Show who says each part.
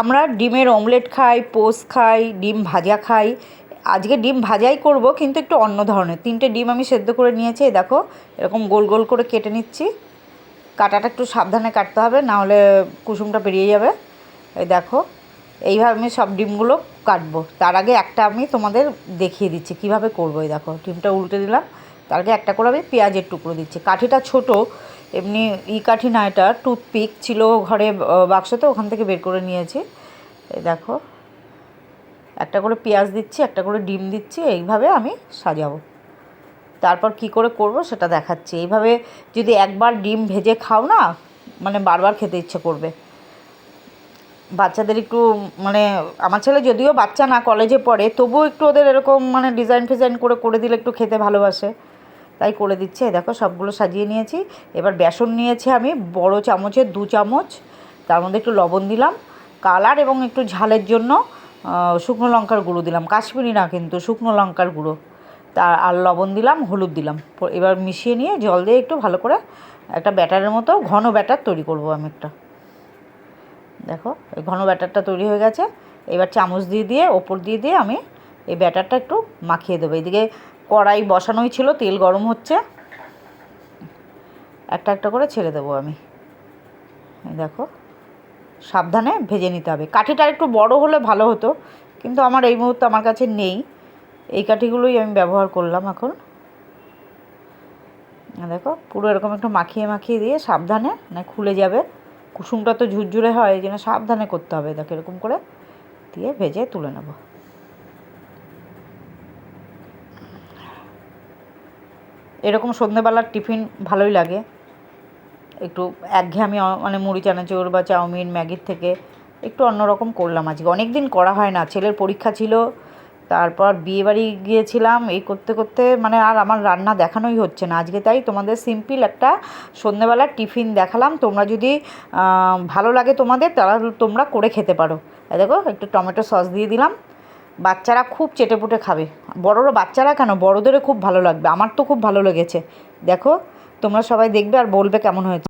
Speaker 1: আমরা ডিমের অমলেট খাই পোস্ট খাই, ডিম ভাজা খাই। আজকে ডিম ভাজাই করব, কিন্তু একটু অন্য ধরনের। তিনটে ডিম আমি সেদ্ধ করে নিয়েছি দেখো, এরকম গোল গোল করে কেটে নিচ্ছি। কাটাটা একটু সাবধানে কাটতে হবে, না হলে কুসুমটা বেরিয়ে যাবে। এই দেখো, এইভাবে আমি সব ডিমগুলো কাটবো। তার আগে একটা আমি তোমাদের দেখিয়ে দিচ্ছি, কীভাবে করব, এই দেখো। ডিমটা উল্টে দিলাম, তার আগে একটা করে আমি পেঁয়াজের টুকরো দিচ্ছি। কাঠিটা ছোট এমনি ই কাঠি না এটা টুথপিক ছিল ঘরে বাক্সতে, ওখান থেকে বের করে নিয়েছি। এই দেখো, একটা করে পেঁয়াজ দিচ্ছি, একটা করে ডিম দিচ্ছি, এইভাবে আমি সাজাবো। তারপর কি করে করব সেটা দেখাচ্ছি। এইভাবে যদি একবার ডিম ভেজে খাও না মানে বারবার খেতে ইচ্ছে করবে। বাচ্চাদের একটু মানে আমার ছেলে যদিও বাচ্চা না, কলেজে পড়ে, তবুও একটু ওদের এরকম মানে ডিজাইন ফিজাইন করে করে দিলে একটু খেতে ভালোবাসে। তাই করে দিচ্ছে। দেখো সবগুলো সাজিয়ে নিয়েছি। এবার বেসন নিয়েছি আমি, বড় চামচের দু চামচ। তার মধ্যে একটু লবণ দিলাম। কালার এবং একটু ঝালের জন্য শুকনো লঙ্কার গুঁড়ো দিলাম। কাশ্মীরি না কিন্তু, শুকনো লঙ্কার গুঁড়ো। তা আর লবণ দিলাম, হলুদ দিলাম। এবার মিশিয়ে নিয়ে জল দিয়ে একটু ভালো করে একটা ব্যাটারের মতো ঘন ব্যাটার তৈরি করব আমি একটা। দেখো, এই ঘন ব্যাটারটা তৈরি হয়ে গেছে। এবার চামচ দিয়ে দিয়ে, ওপর দিয়ে দিয়ে আমি এই ব্যাটারটা একটু মাখিয়ে দেবো। এদিকে কড়াই বসানোই ছিল, তেল গরম হচ্ছে। একটা একটা করে ছেড়ে দেবো আমি। দেখো, সাবধানে ভেজে নিতে হবে। কাঠিটা একটু বড় হলে ভালো হতো, কিন্তু আমার এই মুহূর্তে আমার কাছে নেই। এই কাঠিগুলোই আমি ব্যবহার করলাম এখন। দেখো, পুরো এরকম একটু মাখিয়ে মাখিয়ে দিয়ে সাবধানে না খুলে যাবে। কুসুমটা তো ঝুরঝুরে হয়, এই জন্য সাবধানে করতে হবে। দেখো, এরকম করে দিয়ে ভেজে তুলে নেব। এরকম সন্ধ্যেবেলার টিফিন ভালোই লাগে। একটু একঘেয়েমি মানে মুড়ি, চানাচুর বা চাউমিন, ম্যাগির থেকে একটু অন্যরকম করলাম আজকে। অনেক দিন করা হয় না, ছেলের পরীক্ষা ছিল, তারপর বিয়েবাড়ি গিয়েছিলাম, এই করতে করতে মানে আর আমার রান্না দেখানোই হচ্ছে না। আজকে তাই তোমাদের সিম্পল একটা সন্ধ্যেবেলার টিফিন দেখালাম। তোমরা যদি ভালো লাগে তোমাদের তারা তোমরা করে খেতে পারো। দেখো, একটু টমেটো সস দিয়ে দিলাম। বাচ্চারা খুব চেটেপুটে খাবে। বড়রা বাচ্চারা কেন? বড়দেরও খুব ভালো লাগবে। আমার তো খুব ভালো লেগেছে। দেখো, তোমরা সবাই দেখবে আর বলবে কেমন হয়েছে।